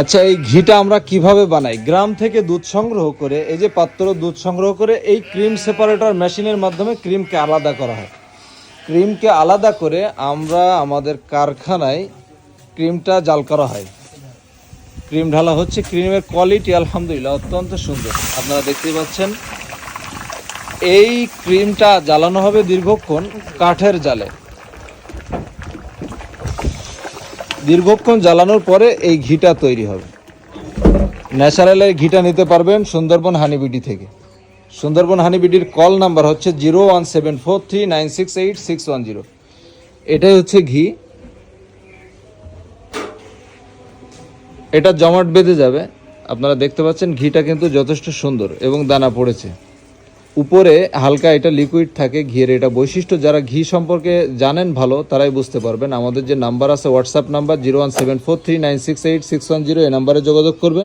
আচ্ছা এই ঘিটা আমরা কীভাবে বানাই? গ্রাম থেকে দুধ সংগ্রহ করে, এই যে পাত্র দুধ সংগ্রহ করে, এই ক্রিম সেপারেটর মেশিনের মাধ্যমে ক্রিমকে আলাদা করা হয়। ক্রিমকে আলাদা করে আমরা আমাদের কারখানায় ক্রিমটা জাল করা হয়। ক্রিম ঢালা হচ্ছে, ক্রিমের কোয়ালিটি আলহামদুলিল্লাহ অত্যন্ত সুন্দর। আপনারা দেখতেই পাচ্ছেন, এই ক্রিমটা জ্বালানো হবে দীর্ঘক্ষণ কাঠের জালে। দীর্ঘক্ষণ জ্বালানোর পরে এই ঘিটা তৈরি হবে। ন্যাচারালের ঘিটা নিতে পারবেন সুন্দরবন হানিবিডি থেকে। সুন্দরবন হানিবিডির কল নাম্বার হচ্ছে zero one seven four three nine six eight six one zero. এটাই হচ্ছে ঘি। এটা জমাট বেঁধে যাবে। আপনারা দেখতে পাচ্ছেন ঘিটা কিন্তু যথেষ্ট সুন্দর এবং দানা পড়েছে। উপরে হালকা এটা লিকুইড থাকে ঘিয়ের এটা বৈশিষ্ট্য, যারা ঘি সম্পর্কে জানেন ভালো, তারাই বুঝতে পারবেন। আমাদের যে নাম্বার আছে WhatsApp number zero one seven four three nine six eight six one zero এই নাম্বারে যোগাযোগ করবেন।